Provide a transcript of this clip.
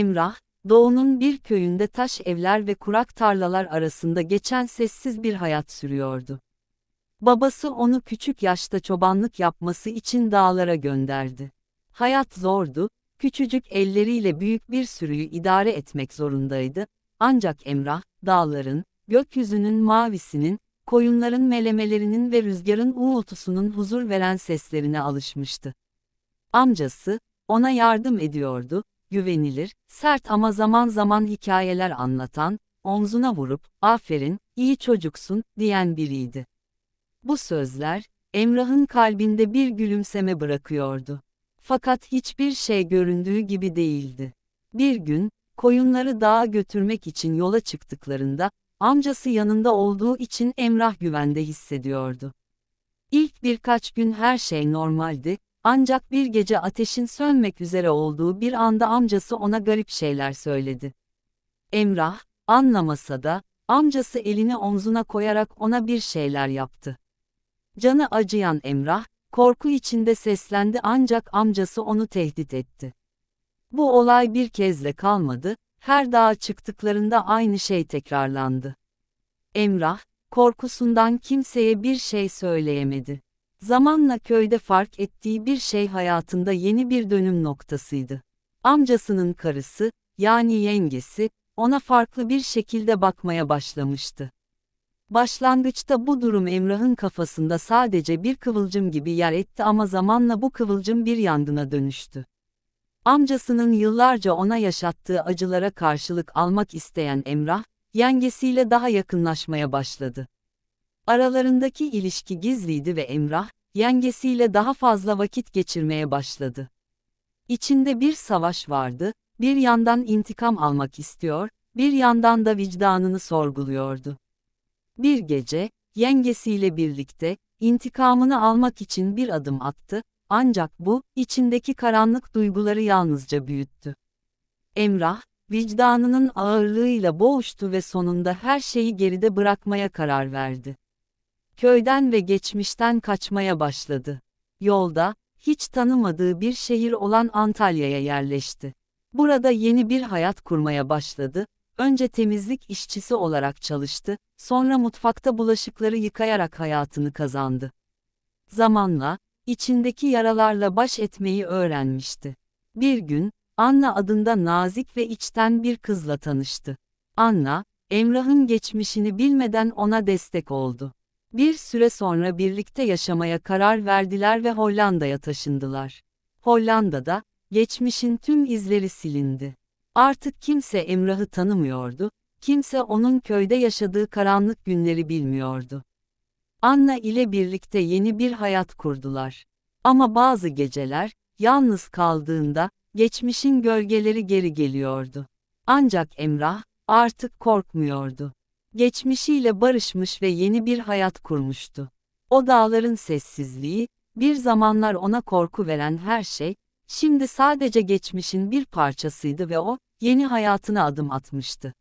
Emrah, Doğu'nun bir köyünde taş evler ve kurak tarlalar arasında geçen sessiz bir hayat sürüyordu. Babası onu küçük yaşta çobanlık yapması için dağlara gönderdi. Hayat zordu, küçücük elleriyle büyük bir sürüyü idare etmek zorundaydı, ancak Emrah, dağların, gökyüzünün mavisinin, koyunların melemelerinin ve rüzgarın uğultusunun huzur veren seslerine alışmıştı. Amcası, ona yardım ediyordu, güvenilir, sert ama zaman zaman hikayeler anlatan, omzuna vurup, aferin, iyi çocuksun, diyen biriydi. Bu sözler, Emrah'ın kalbinde bir gülümseme bırakıyordu. Fakat hiçbir şey göründüğü gibi değildi. Bir gün, koyunları dağa götürmek için yola çıktıklarında, amcası yanında olduğu için Emrah güvende hissediyordu. İlk birkaç gün her şey normaldi, ancak bir gece ateşin sönmek üzere olduğu bir anda amcası ona garip şeyler söyledi. Emrah, anlamasa da, amcası elini omzuna koyarak ona bir şeyler yaptı. Canı acıyan Emrah, korku içinde seslendi ancak amcası onu tehdit etti. Bu olay bir kezle kalmadı, her dağa çıktıklarında aynı şey tekrarlandı. Emrah, korkusundan kimseye bir şey söyleyemedi. Zamanla köyde fark ettiği bir şey hayatında yeni bir dönüm noktasıydı. Amcasının karısı, yani yengesi, ona farklı bir şekilde bakmaya başlamıştı. Başlangıçta bu durum Emrah'ın kafasında sadece bir kıvılcım gibi yer etti ama zamanla bu kıvılcım bir yangına dönüştü. Amcasının yıllarca ona yaşattığı acılara karşılık almak isteyen Emrah, yengesiyle daha yakınlaşmaya başladı. Aralarındaki ilişki gizliydi ve Emrah, yengesiyle daha fazla vakit geçirmeye başladı. İçinde bir savaş vardı, bir yandan intikam almak istiyor, bir yandan da vicdanını sorguluyordu. Bir gece, yengesiyle birlikte, intikamını almak için bir adım attı, ancak bu, içindeki karanlık duyguları yalnızca büyüttü. Emrah, vicdanının ağırlığıyla boğuştu ve sonunda her şeyi geride bırakmaya karar verdi. Köyden ve geçmişten kaçmaya başladı. Yolda, hiç tanımadığı bir şehir olan Antalya'ya yerleşti. Burada yeni bir hayat kurmaya başladı, önce temizlik işçisi olarak çalıştı, sonra mutfakta bulaşıkları yıkayarak hayatını kazandı. Zamanla, içindeki yaralarla baş etmeyi öğrenmişti. Bir gün, Anna adında nazik ve içten bir kızla tanıştı. Anna, Emrah'ın geçmişini bilmeden ona destek oldu. Bir süre sonra birlikte yaşamaya karar verdiler ve Hollanda'ya taşındılar. Hollanda'da, geçmişin tüm izleri silindi. Artık kimse Emrah'ı tanımıyordu, kimse onun köyde yaşadığı karanlık günleri bilmiyordu. Anna ile birlikte yeni bir hayat kurdular. Ama bazı geceler, yalnız kaldığında, geçmişin gölgeleri geri geliyordu. Ancak Emrah, artık korkmuyordu. Geçmişiyle barışmış ve yeni bir hayat kurmuştu. O dağların sessizliği, bir zamanlar ona korku veren her şey, şimdi sadece geçmişin bir parçasıydı ve o, yeni hayatına adım atmıştı.